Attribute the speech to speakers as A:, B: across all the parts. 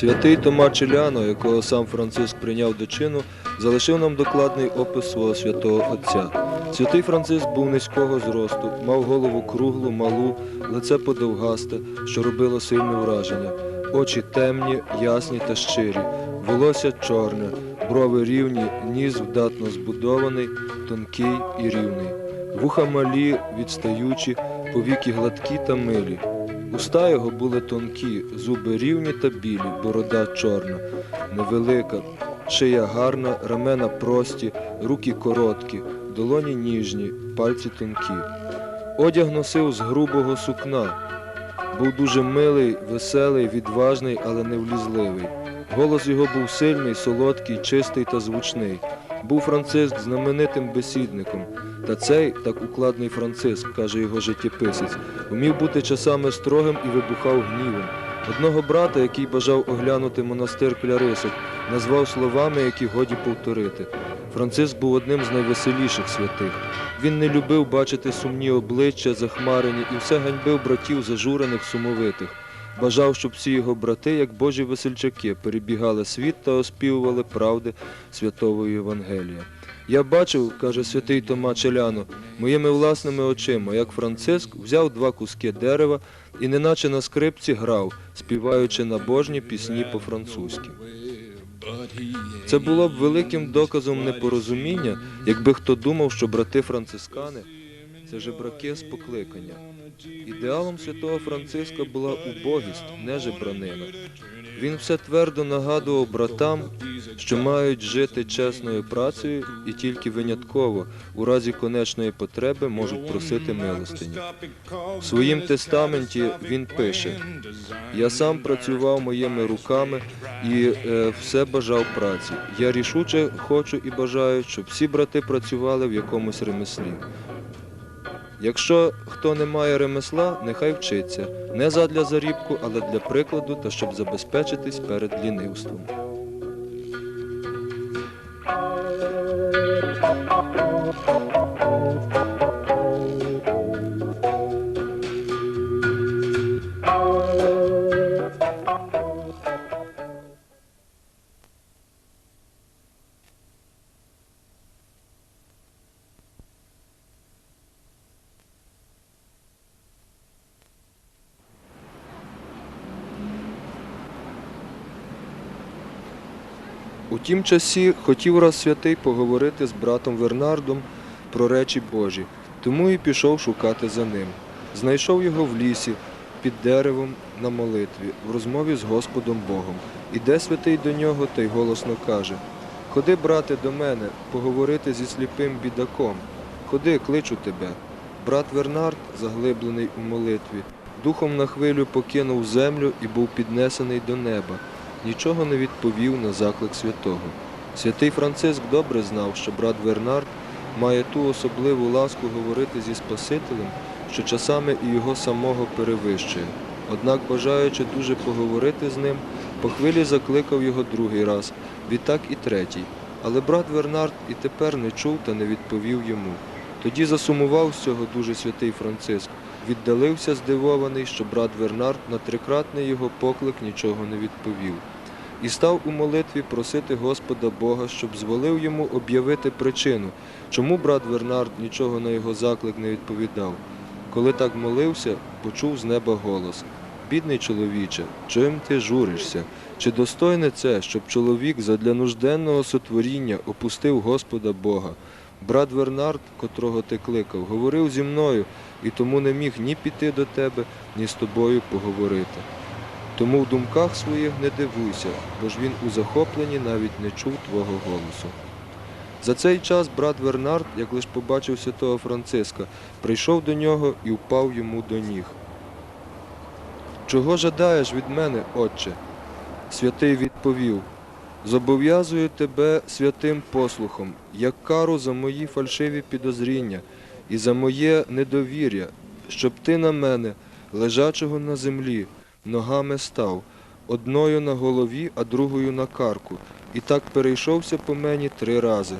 A: Святий Тома Челяно, якого сам Франциск прийняв до чину, залишив нам докладний опис свого святого Отця. Святий Франциск був низького зросту, мав голову круглу, малу, лице подовгасте, що робило сильне враження. Очі темні, ясні та щирі, волосся чорне, брови рівні, ніс вдатно збудований, тонкий і рівний. Вуха малі, відстаючі, повіки гладкі та милі. Уста його були тонкі, зуби рівні та білі, борода чорна, невелика, шия гарна, рамена прості, руки короткі, долоні ніжні, пальці тонкі. Одяг носив з грубого сукна. Був дуже милий, веселий, відважний, але невлізливий. Голос його був сильний, солодкий, чистий та звучний. Був Франциск знаменитим бесідником. Та цей, так укладний Франциск, каже його життєписець, вмів бути часами строгим і вибухав гнівом. Одного брата, який бажав оглянути монастир Клярисок, назвав словами, які годі повторити. Франциск був одним з найвеселіших святих. Він не любив бачити сумні обличчя, захмарені, і все ганьбив братів зажурених, сумовитих. Бажав, щоб всі його брати, як божі весельчаки, перебігали світ та оспівували правди святого Євангелія. Я бачив, каже святий Тома Челяно, моїми власними очима, як Франциск взяв два куски дерева і неначе на скрипці грав, співаючи набожні пісні по-французьки. Це було б великим доказом непорозуміння, якби хто думав, що брати францискани це жебраки з покликання. Ідеалом святого Франциска була убогість, не жебранина. Він все твердо нагадував братам, що мають жити чесною працею і тільки винятково, у разі конечної потреби, можуть просити милостині. В своїм тестаменті він пише: Я сам працював моїми руками і е, все бажав праці. Я рішуче хочу і бажаю, щоб всі брати працювали в якомусь ремеслі. Якщо хто не має ремесла, нехай вчиться, не задля зарібку, але для прикладу та щоб забезпечитись перед лінивством. У тім часі хотів раз святий поговорити з братом Вернардом про речі Божі, тому і пішов шукати за ним. Знайшов його в лісі, під деревом на молитві, в розмові з Господом Богом. Іде святий до нього та й голосно каже: Ходи, брате, до мене, поговорити зі сліпим бідаком. Ходи, кличу тебе. Брат Вернард, заглиблений у молитві, духом на хвилю покинув землю і був піднесений до неба нічого не відповів на заклик святого. Святий Франциск добре знав, що брат Вернард має ту особливу ласку говорити зі Спасителем, що часами і його самого перевищує. Однак, бажаючи дуже поговорити з ним, по хвилі закликав його другий раз, відтак і третій. Але брат Вернард і тепер не чув та не відповів йому. Тоді засумував з цього дуже святий Франциск, віддалився здивований, що брат Вернард на трикратний його поклик нічого не відповів. І став у молитві просити Господа Бога, щоб зволив йому об'явити причину, чому брат Вернард нічого на його заклик не відповідав. Коли так молився, почув з неба голос Бідний чоловіче, чим ти журишся? Чи достойне це, щоб чоловік задля нужденного сотворіння опустив Господа Бога? Брат Вернард, котрого ти кликав, говорив зі мною і тому не міг ні піти до тебе, ні з тобою поговорити. Тому в думках своїх не дивуйся, бо ж він у захопленні навіть не чув твого голосу. За цей час брат Вернард, як лиш побачив святого Франциска, прийшов до нього і впав йому до ніг. Чого жадаєш від мене, отче? Святий відповів, зобов'язую тебе святим послухом, як кару за мої фальшиві підозріння і за моє недовір'я, щоб ти на мене, лежачого на землі, ногами став, одною на голові, а другою на карку, і так перейшовся по мені три рази.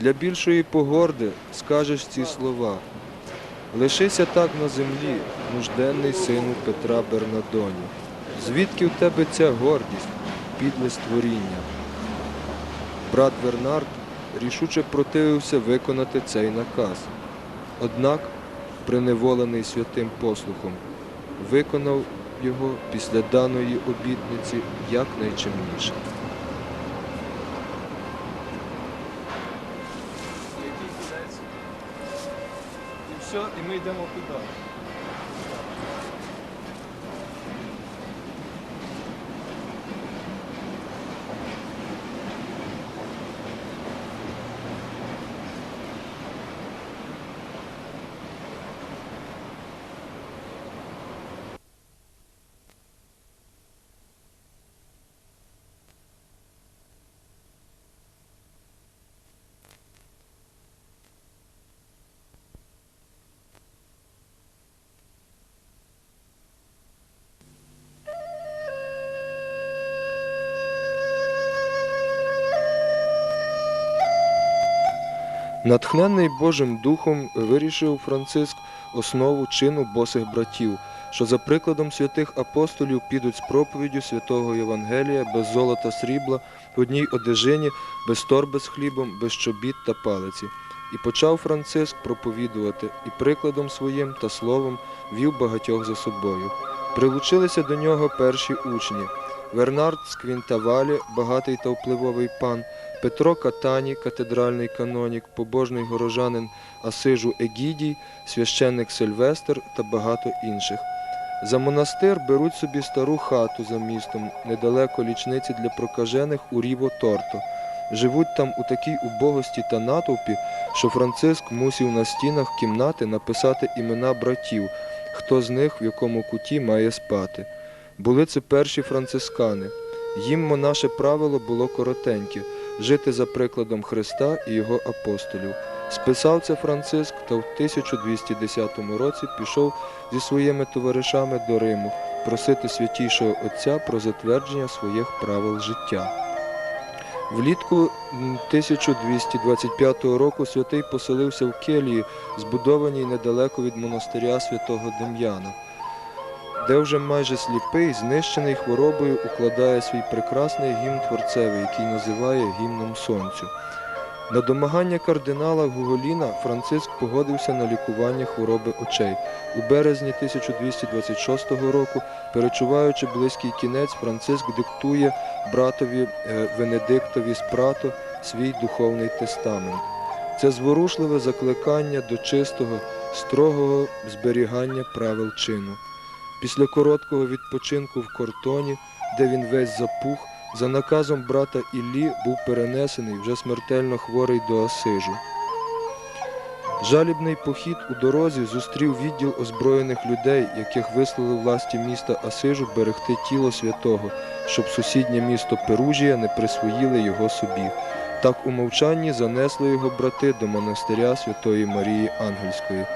A: Для більшої погорди скажеш ці слова. Лишися так на землі, нужденний сину Петра Бернадоні. Звідки в тебе ця гордість, підле створіння? Брат Вернард рішуче противився виконати цей наказ. Однак, приневолений святим послухом, виконав його після даної обітниці якнайчимніше. І все, і ми йдемо туди. Натхнений Божим Духом вирішив Франциск основу чину босих братів, що за прикладом святих апостолів підуть з проповіддю святого Євангелія без золота срібла, в одній одежині, без торби з хлібом, без чобіт та палиці. І почав Франциск проповідувати, і прикладом своїм та словом вів багатьох за собою. Прилучилися до нього перші учні. Вернард з Квінтавалі, багатий та впливовий пан, Петро Катані, катедральний канонік, побожний горожанин Асижу Егідій, священник Сильвестр та багато інших. За монастир беруть собі стару хату за містом, недалеко лічниці для прокажених у Ріво Торто. Живуть там у такій убогості та натовпі, що Франциск мусів на стінах кімнати написати імена братів, хто з них в якому куті має спати. Були це перші францискани. Їм монаше правило було коротеньке жити за прикладом Христа і його апостолів. Списав це Франциск та в 1210 році пішов зі своїми товаришами до Риму просити святішого Отця про затвердження своїх правил життя. Влітку 1225 року святий поселився в келії, збудованій недалеко від монастиря святого Дем'яна, де вже майже сліпий, знищений хворобою, укладає свій прекрасний гімн Творцевий, який називає гімном Сонцю. На домагання кардинала Гуголіна Франциск погодився на лікування хвороби очей. У березні 1226 року, перечуваючи близький кінець, Франциск диктує братові е, Венедиктові Спрато свій духовний тестамент. Це зворушливе закликання до чистого, строгого зберігання правил чину. Після короткого відпочинку в Кортоні, де він весь запух, за наказом брата Іллі був перенесений вже смертельно хворий до Асижу. Жалібний похід у дорозі зустрів відділ озброєних людей, яких вислали власті міста Асижу берегти тіло святого, щоб сусіднє місто Перужія не присвоїли його собі. Так у мовчанні занесли його брати до монастиря Святої Марії Ангельської.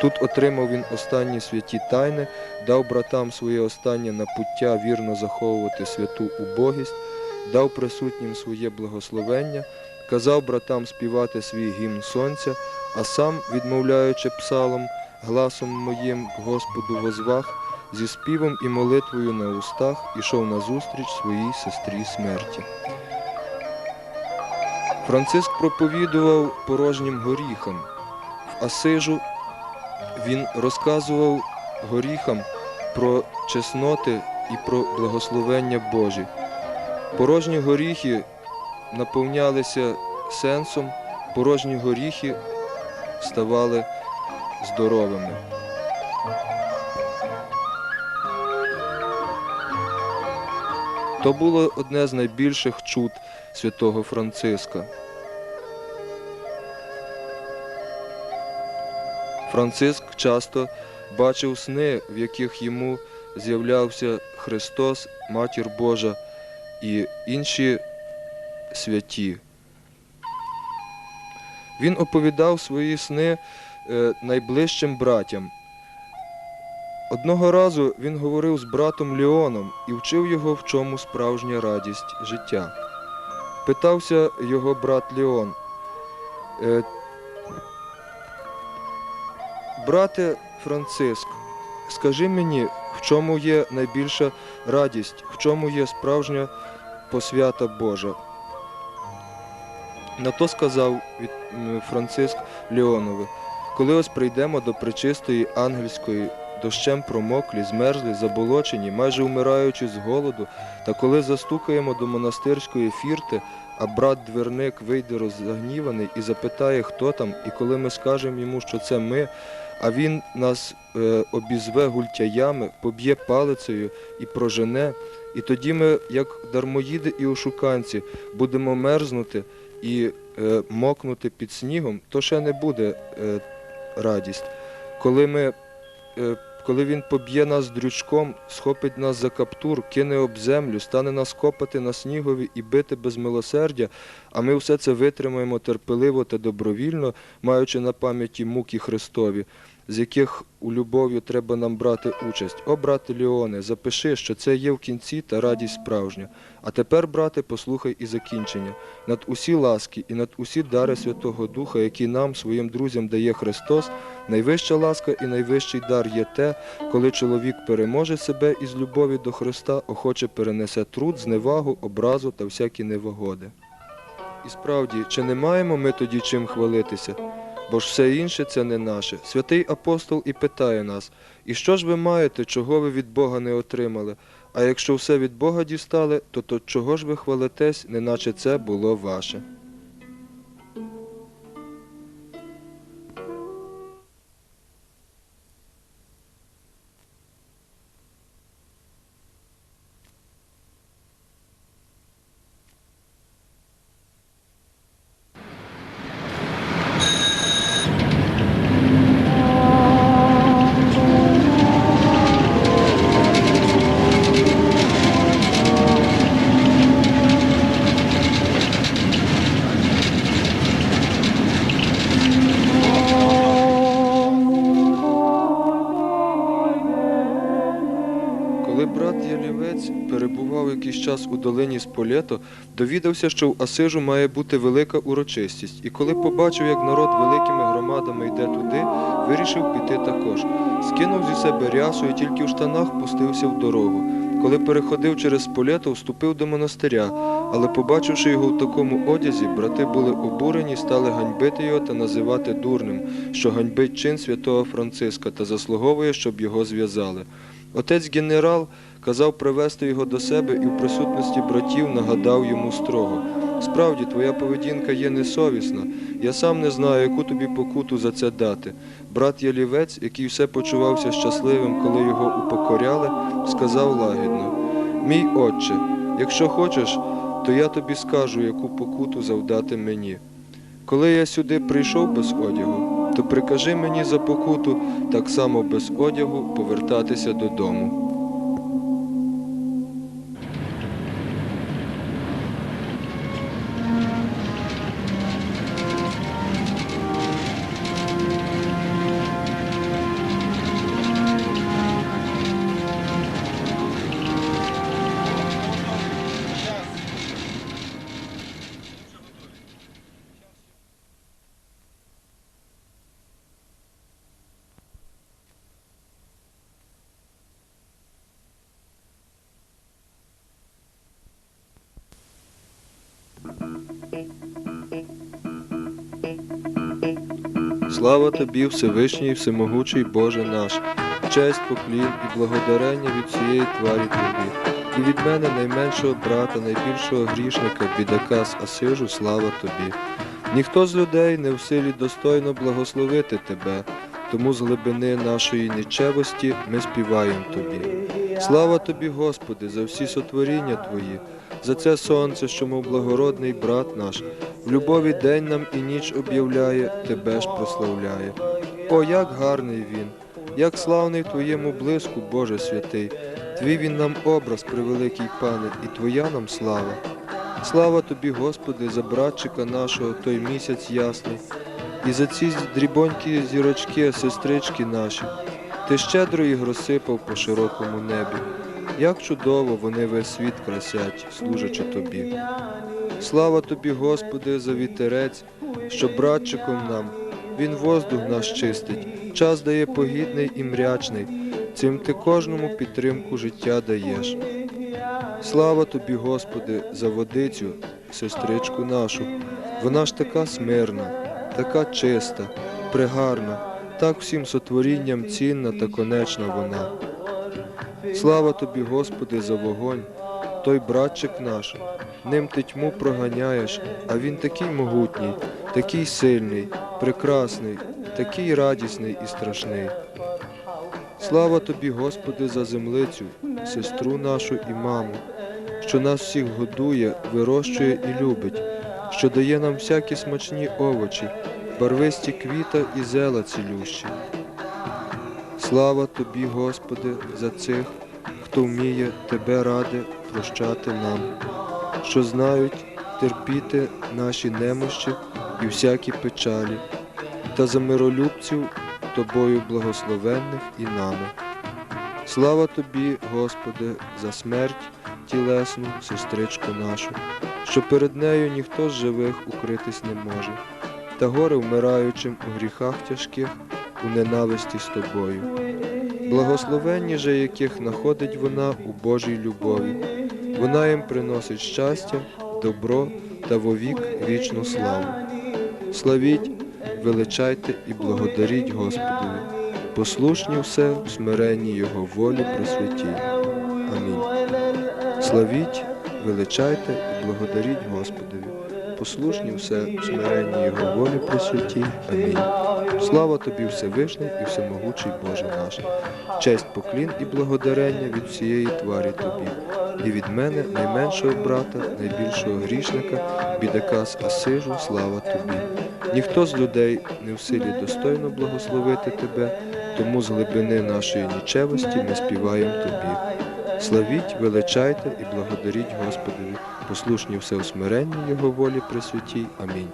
A: Тут отримав він останні святі тайни, дав братам своє останнє напуття вірно заховувати святу убогість, дав присутнім своє благословення, казав братам співати свій гімн сонця, а сам, відмовляючи псалом, гласом моїм Господу возвах, зі співом і молитвою на устах ішов назустріч своїй сестрі смерті. Франциск проповідував порожнім горіхам. В Асижу він розказував горіхам про чесноти і про благословення Божі. Порожні горіхи наповнялися сенсом, порожні горіхи ставали здоровими. То було одне з найбільших чуд святого Франциска. Франциск часто бачив сни, в яких йому з'являвся Христос, Матір Божа і інші святі. Він оповідав свої сни е, найближчим братям. Одного разу він говорив з братом Леоном і вчив його, в чому справжня радість життя. Питався його брат Леон, «Е, Брате Франциск, скажи мені, В чому є найбільша радість, в чому є справжня посвята Божа? На то сказав Франциск Леонове, коли ось прийдемо до пречистої ангельської, дощем промоклі, змерзлі, заболочені, майже умираючи з голоду, та коли застукаємо до монастирської фірти, а брат дверник вийде розгніваний і запитає, хто там, і коли ми скажемо йому, що це ми, а він нас е, обізве гультяями, поб'є палицею і прожене, і тоді ми, як дармоїди і ошуканці, будемо мерзнути і е, мокнути під снігом, то ще не буде е, радість. Коли, ми, коли він поб'є нас дрючком, схопить нас за каптур, кине об землю, стане нас копати на снігові і бити без милосердя, а ми все це витримаємо терпеливо та добровільно, маючи на пам'яті муки Христові, з яких у любов'ю треба нам брати участь. О, брате Леоне, запиши, що це є в кінці та радість справжня. А тепер, брате, послухай і закінчення. Над усі ласки і над усі дари Святого Духа, які нам, своїм друзям, дає Христос, найвища ласка і найвищий дар є те, коли чоловік переможе себе із любові до Христа, охоче перенесе труд, зневагу, образу та всякі невогоди. І справді, чи не маємо ми тоді чим хвалитися? Бо ж все інше це не наше. Святий апостол і питає нас, і що ж ви маєте, чого ви від Бога не отримали? А якщо все від Бога дістали, то, то чого ж ви хвалитесь, неначе це було ваше? Якийсь час у долині Сполєто, довідався, що в Асижу має бути велика урочистість, і коли побачив, як народ великими громадами йде туди, вирішив піти також. Скинув зі себе рясу і тільки в штанах пустився в дорогу. Коли переходив через Сполєто, вступив до монастиря, але побачивши його в такому одязі, брати були обурені, стали ганьбити його та називати дурним, що ганьбить чин святого Франциска та заслуговує, щоб його зв'язали. Отець генерал казав привести його до себе і в присутності братів нагадав йому строго. Справді, твоя поведінка є несовісна. Я сам не знаю, яку тобі покуту за це дати. Брат Ялівець, який все почувався щасливим, коли його упокоряли, сказав лагідно: Мій отче, якщо хочеш, то я тобі скажу, яку покуту завдати мені. Коли я сюди прийшов без одягу, то прикажи мені за покуту так само без одягу повертатися додому. Слава тобі, Всевишній, Всемогучий Боже наш, честь, поклін і благодарення від всієї тварі тобі. І від мене найменшого брата, найбільшого грішника, бідака з Асижу, слава тобі. Ніхто з людей не в силі достойно благословити тебе, тому з глибини нашої нічевості ми співаємо тобі. Слава тобі, Господи, за всі сотворіння Твої, за це сонце, що, мов благородний брат наш, любові день нам і ніч об'являє, тебе ж прославляє. О, як гарний він, як славний Твоєму блиску, Боже святий, Твій він нам образ, превеликий пане, і Твоя нам слава. Слава тобі, Господи, за братчика нашого той місяць ясний, і за ці дрібонькі зірочки, сестрички наші. Ти щедро їх розсипав по широкому небі. Як чудово вони весь світ красять, служачи тобі. Слава тобі, Господи, за вітерець, що братчиком нам, він воздух наш чистить, час дає погідний і мрячний. цим ти кожному підтримку життя даєш. Слава тобі, Господи, за водицю, сестричку нашу. Вона ж така смирна, така чиста, пригарна, так всім сотворінням цінна та конечна вона. Слава тобі, Господи, за вогонь, той братчик наш. Ним ти тьму проганяєш, а він такий могутній, такий сильний, прекрасний, такий радісний і страшний. Слава тобі, Господи, за землицю, сестру нашу і маму, що нас всіх годує, вирощує і любить, що дає нам всякі смачні овочі, барвисті квіта і зела цілющі. Слава тобі, Господи, за цих, хто вміє Тебе ради прощати нам, що знають терпіти наші немощі і всякі печалі, та за миролюбців тобою благословенних і нами. Слава тобі, Господи, за смерть тілесну, сестричку нашу, що перед нею ніхто з живих укритись не може, та горе вмираючим у гріхах тяжких, у ненависті з тобою. Благословенні же, яких находить вона у Божій любові. Вона їм приносить щастя, добро та вовік вічну славу. Славіть, величайте і благодаріть Господові. Послушні все в смиренні Його волі присвятій. Амінь. Славіть, величайте і благодаріть Господові. Послушні все смиренні Його волі присвятій. Амінь. Слава тобі, Всевишній і всемогучий Боже наш. Честь, поклін і благодарення від всієї тварі тобі. І від мене, найменшого брата, найбільшого грішника, бідака з Асижу, слава тобі. Ніхто з людей не в силі достойно благословити тебе, тому з глибини нашої нічевості ми співаємо тобі. Славіть, величайте і благодаріть Господові, послушні все у Його волі присвятій. Амінь.